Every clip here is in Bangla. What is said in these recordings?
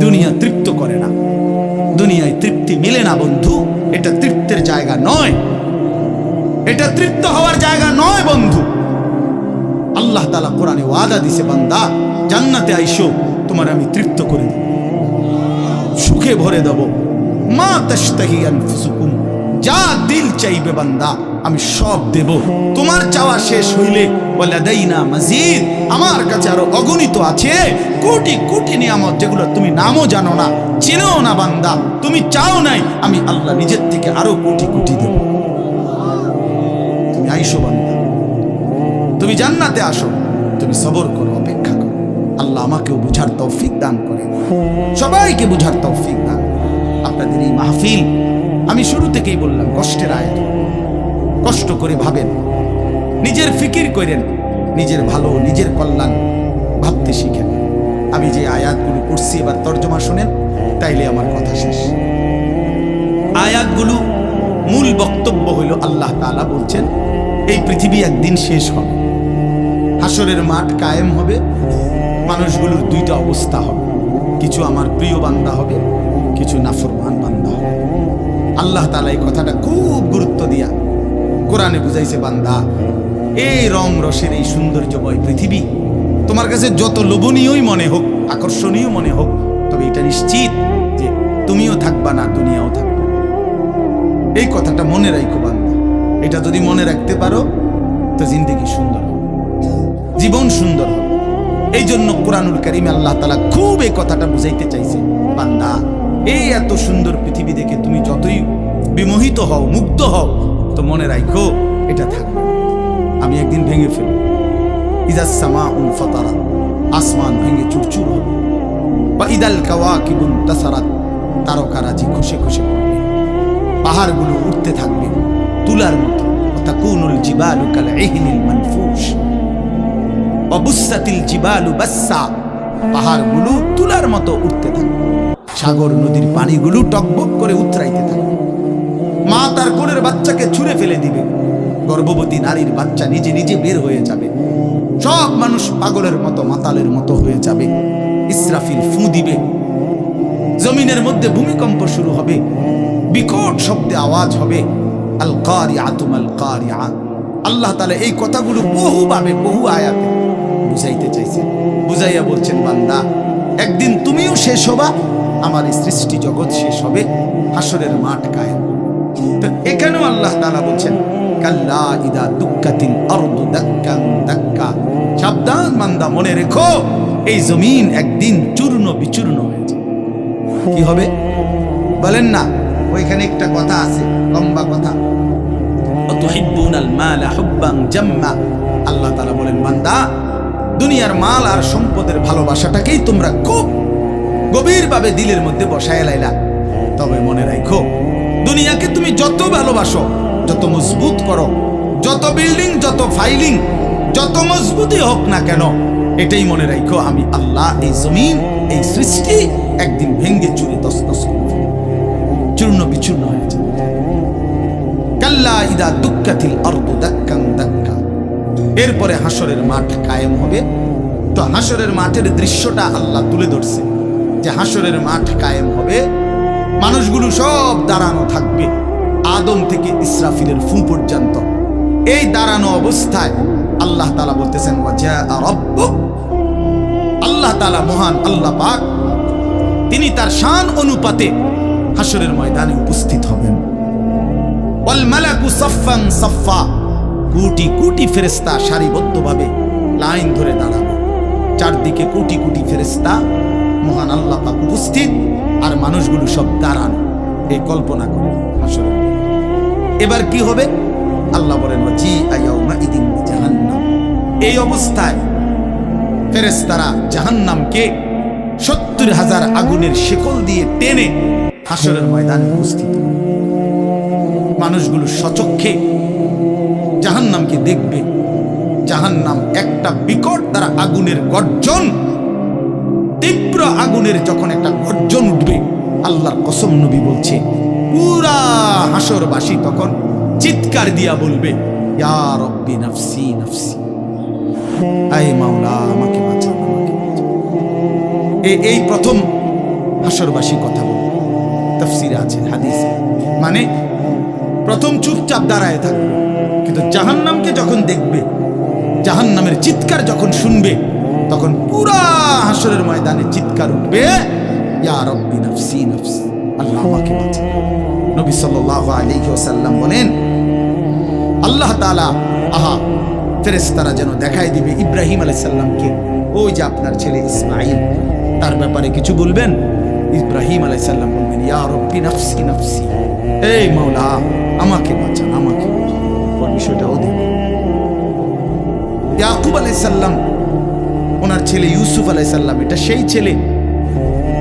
দুনিয়া তৃপ্ত করে না। দুনিয়ায় তৃপ্তি মিলে না, বন্ধু। এটা তৃপ্তের জায়গা নয়। এটা তৃপ্ত হওয়ার জায়গা নয়, বন্ধু। আল্লাহ তালা কোরআনে ওয়াদা দিছে, বান্দা, জান্নাতে আইসো, তোমার আমি তৃপ্ত করে দেব। সুখে ভরে দেব। মা তাস্তাহি আনফুসুকুম। যা দিল চাইবে বান্দা, আমি সব দেব। তোমার চাওয়া শেষ হইলে বলে দেই না মাজিদ, আমার কাছে আরও অগণিত আছে। কোটি কোটি নিয়ামত যেগুলো তুমি নামও জানো না, চেনেও না বান্দা। তুমি চাও নাই, আমি আল্লাহ নিজের থেকে আরও কোটি কোটি দেব। তুমি আইসো বান্দা। তুমি জান্নাতে আসো। তুমি সবর করো, অপেক্ষা করো। আল্লাহ আমাকেও বুঝার তৌফিক দান করে। সবাইকে বুঝার তৌফিক দান আপনাদের এই মাহফিল আমি শুরু থেকেই বললাম, কষ্টের আয়াত। কষ্ট করে ভাবেন। নিজের ফিকির করেন। নিজের ভালো, নিজের কল্যাণ ভাবতে শিখেন। আমি যে আয়াতগুলো পড়ছি, এবার তর্জমা শোনেন, তাইলে আমার কথা শেষ। আয়াতগুলো মূল বক্তব্য হইল, আল্লাহ তাআলা বলছেন, এই পৃথিবী একদিন শেষ হবে। হাসরের মাঠ কায়েম হবে। মানুষগুলোর দুইটা অবস্থা হবে। কিছু আমার প্রিয় বান্দা হবে, কিছু নাফরমান বান্দা আল্লাহ তালা এই কথাটা খুব গুরুত্ব দিয়া কোরআনে বুঝাইছে, বান্দা, এই রং রসের এই সৌন্দর্যময় পৃথিবী তোমার কাছে যত লোভনীয়ই মনে হোক, আকর্ষণীয় মনে হোক, তবে এটা নিশ্চিত যে তুমিও থাকবা না, দুনিয়াও থাকবে এই কথাটা মনে রাখো বান্দা, এটা যদি মনে রাখতে পারো, তো জিন্দগি সুন্দর জীবন সুন্দর এই জন্য কোরআনুল করিম আল্লাহ তালা খুব এই কথাটা বুঝাইতে চাইছে, বান্দা এই এত সুন্দর পৃথিবী দেখে তুমি যতই বিমোহিত হও মুগ্ধ হও, তো মনে রাখো এটা থাকবে আমি একদিন ভেঙে ফেলব। ইদাস সামা উন ফতারাত আসমান ভেঙে চুরচুর হবে। বা ইদাল কাওয়া কিবুন তাসারাত তারকারাজি খুশে খুশে পড়বে। পাহাড়গুলো উঠতে থাকবে তুলার মতো। তাকুনুল জিবালু কাল ইহনিল মানফুশ। অবুসাতিল জিবালু বাসসা, পাহাড়গুলো তুলার মতো উঠতে থাকবে। সাগর নদীর পানিগুলো টকবক করে উতরাইতে থাকবে মা তার কোলের বাচ্চাকে ছুঁড়ে ফেলে দিবে। গর্ভবতী নারীর বাচ্চা নিজে নিজে বের হয়ে যাবে। সব মানুষ পাগলের মতো, মাতালের মতো হয়ে যাবে। ইসরাফিল ফু দিবে। জমিনের মধ্যে ভূমিকম্প শুরু হবে। বিকট শব্দে আওয়াজ হবে। আল কারি আতুম আল কারি আল্লাহ তালা এই কথাগুলো বহুভাবে, বহু আয়াতে বুঝাইতে চাইছে বুঝাইয়া বলছেন, বান্দা, একদিন তুমিও শেষ হবা আমার এই সৃষ্টি জগৎ শেষ হবে হাসরের মাঠ কায়েম। তো এখানেও আল্লাহ তাআলা বলছেন, কাল্লা ইদা দুক্কাতিল আরদু দাক্কান দাক্কা। সাবধান বান্দা, মনে রেখো, এই জমিন একদিন চূর্ণ বিচূর্ণ হয়ে যাবে। কি হবে? বলেন না, ওইখানে একটা কথা আছে, লম্বা কথা। আল্লাহ তাআলা বলেন, বান্দা, দুনিয়ার মাল আর সম্পদের ভালোবাসাটাকেই তোমরা খুব গভীরভাবে দিলের মধ্যে বসায় লাইলা। তবে মনে রাখো দুনিয়াকে তুমি যত ভালোবাসো, যত মজবুত করো, যত বিল্ডিং, যত ফাইলিং, যত মজবুতই হোক না কেন, এটাই মনে রাখো আমি আল্লাহ, এই জমিন, এই সৃষ্টি একদিন ভেঙ্গে চুরে তসতস করে ফেলব। চূর্ণ বিচূর্ণ হয়ে যাবে। কাল্লা ইদা দুক্কাতিল অর্দ দাক্কান দাক্কা। এরপরে হাসরের মাঠ কায়েম হবে। তো হাসরের মাঠের দৃশ্যটা আল্লাহ তুলে ধরছে। যে হাসরের মাঠ কায়েম হবে, মানুষগুলো সব দাঁড়ানো থাকবে আদম থেকে ইসরাফিলের ফু পর্যন্ত। এই দাঁড়ানো অবস্থায় আল্লাহ তালা বলতেছেন আল্লাহ তালা মহান আল্লাহ পাক, তিনি তার শান অনুপাতে হাসরের ময়দানে উপস্থিত হবেন। কোটি কোটি ফেরেশতা সারিবদ্ধভাবে লাইন ধরে দাঁড়াবে। চারদিকে কোটি কোটি ফেরেশতা মহান আল্লাহ পাক উপস্থিত আর মানুষগুলো সব দাঁড়ানো এই কল্পনা করে ময়দানে। এবার কি হবে আল্লাহ বলেন জি আয়াউমা ইদিন জাহান্নাম এই অবস্থায় ফেরেস্তারা জাহান্নামকে সত্তর হাজার আগুনের শেকল দিয়ে টেনে হাসরের ময়দানে উপস্থিত। মানুষগুলো সচক্ষে জাহান্নামকে দেখবে জাহান্নাম একটা বিকট তারা আগুনের গর্জন তীব্র আগুনের যখন একটা গর্জন উঠবে, আল্লাহর কসম নবী বলছে, পুরা হাসরবাসী তখন চিৎকার দিয়া বলবে নাফসি নাফসি। আয় এই প্রথম হাসরবাসী কথা বল তফসিরে আছে, হাদিসে। মানে প্রথম চুপচাপ দাঁড়ায় থাকবে, কিন্তু জাহান্নামকে যখন দেখবে, জাহান্নামের চিৎকার যখন শুনবে তখন পুরা হাসরের ময়দানে চিৎকার উঠবে, ইয়া রব্বি নফসি নফসি, আল্লাহ আমাকে বাঁচা নবী সাল্লাল্লাহু আলাইহি ওয়াসাল্লাম বলেন, আল্লাহ তাআলা, আহা, ফেরেশতারা যেন দেখাই দিবে ইব্রাহিম আলাইহিস সালামকে ওই যে আপনার ছেলে ইসমাঈল, তার ব্যাপারে কিছু বলবেন? ইব্রাহিম আলাইহিস সালাম বলবেন ইয়া রব্বি নফসি নফসি, এই মাওলা, আমাকে বাঁচান আমাকে বাঁচান। বিষয়টাও দেখুন ইয়াকুব আলাইসাল্লাম ওনার ছেলে ইউসুফ আলাইসাল্লাম এটা সেই ছেলে।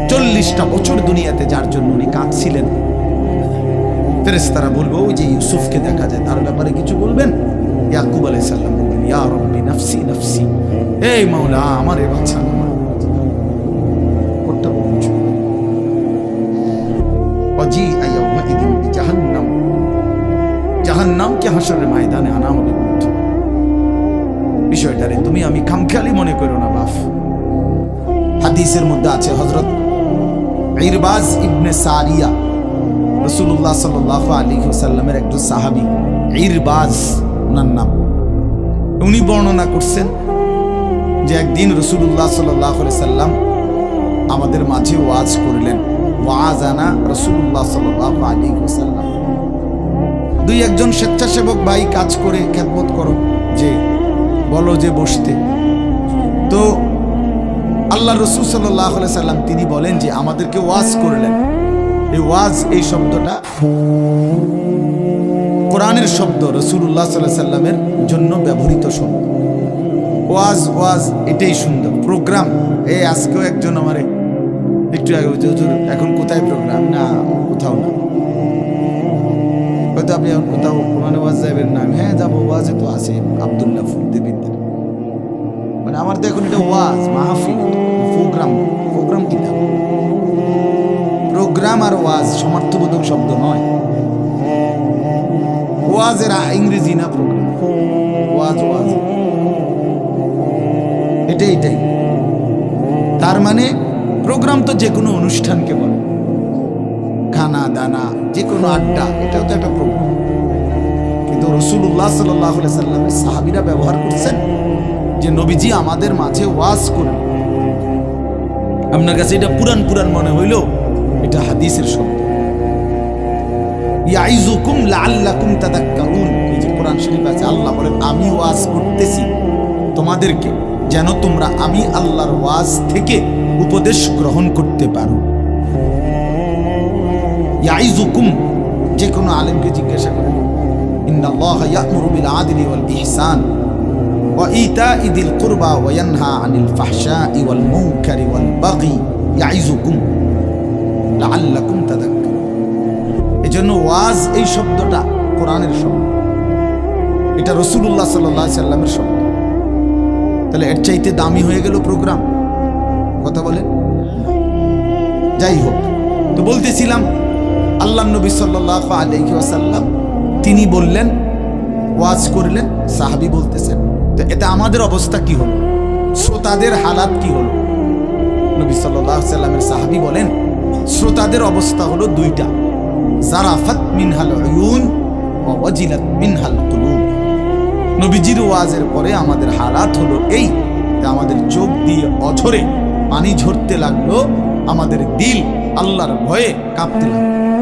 চল্লিশটা বছর দুনিয়াতে যার জন্য উনি কাঁদছিলেন। ফেরেস্তারা বলব, ওই যে ইউসুফকে দেখা যায়, তার ব্যাপারে কিছু বলবেন? ইয়াকুব আলাইসাল্লাম বলবেন, ইয়া রব্বি নফসি নফসি। এই মাওলা, আমার এ বাচ্চা আমার অজি তুমি আমি খামখেয়ালি মনে করো না। হাদিসের মধ্যে আছে হজরত ইরবাজ ইবনে সারিয়া। রসুল্লাহ সাল্লাহ আলী সাল্লামের একজন সাহাবি, ইরবাজ ওনার নাম। উনি বর্ণনা করছেন যে একদিন রসুল্লাহ সাল্লাহ সাল্লাম আমাদের মাঝে ওয়াজ করলেন। ওয়াজ আনা রসুল্লাহ সাল্লাহ আলী সাল্লাম দুই একজন স্বেচ্ছাসেবক ভাই কাজ করে খ্যাতমত করো, যে বলো যে বসতে। তো আল্লাহ রসুল সাল্লাহ সাল্লাম তিনি বলেন যে আমাদেরকে ওয়াজ করলেন। এই ওয়াজ, এই শব্দটা কোরআনের শব্দ রসুল্লাহ সাল্লাহ সাল্লামের জন্য ব্যবহৃত শব্দ। ওয়াজ ওয়াজ, এটাই সুন্দর। প্রোগ্রাম, এই আজকেও একজন আমারে, একটু আগে এখন কোথায় প্রোগ্রাম? না কোথাও না। হয়তো আপনি এখন কোথাও কোরআনে ওয়াজ যাবেন না। হ্যাঁ যাব। ওয়াজে তো আছে, আবদুল্লাহ ফুলতে মানে আমার তো এখন এটা ওয়াজ, মাহফিল, প্রোগ্রাম প্রোগ্রাম কি প্রোগ্রাম আর ওয়াজ সমার্থবোধক শব্দ নয়। ওয়াজের ইংরেজি না প্রোগ্রাম? ওয়াজ ওয়াজ। এটাই এটাই। তার মানে প্রোগ্রাম তো যে কোনো অনুষ্ঠানকে বলে। খানা, দানা, যে কোনো আড্ডা, এটাও তো একটা প্রোগ্রাম। কিন্তু রসুল্লাহ সাল্লাহ সাল্লামের সাহাবিরা ব্যবহার করছেন যে নবীজি আমাদের মাঝে ওয়াজ করুন আপনার কাছে এটা পুরান পুরান মনে হইল? এটা হাদিসের শব্দ। ইয়াইজুকুম এই যে কোরআন শরীফ আছে, আল্লাহ বলেন, আমি ওয়াজ করতেছি তোমাদেরকে, যেন তোমরা আমি আল্লাহর ওয়াজ থেকে উপদেশ গ্রহণ করতে পারো। ইয়াইজুকুম যে কোনো আলেমকে জিজ্ঞাসা করেন, ইন্নাল্লাহ ইয়া'মুরু বিল আদলি ওয়াল ইহসান। ওয়া ইতাই দিল কুরবা ওয়াল ওয়াজ এই শব্দটা শব্দ। এটা সাল্লামের শব্দ। তাহলে এর চাইতে দামি হয়ে গেল প্রোগ্রাম। কথা বলেন? যাই হোক, তো বলতেছিলাম আল্লাহ নবী সাল্লাহ আলহি তিনি বললেন, ওয়াজ করলেন, সাহাবি বলতেছেন তো এতে আমাদের অবস্থা কি হলো? শ্রোতাদের হালাত কি হলো? নবী সাল্লাহ সাল্লামের সাহাবি বলেন, শ্রোতাদের অবস্থা হলো দুইটা। জারাফাত মিনহাল ওয়াজিলাত মিনহাল কুলুব। নবীজির ওয়াজের পরে আমাদের হালাত হলো এই আমাদের চোখ দিয়ে অঝরে পানি ঝরতে লাগল, আমাদের দিল আল্লাহর ভয়ে কাঁপতে লাগল।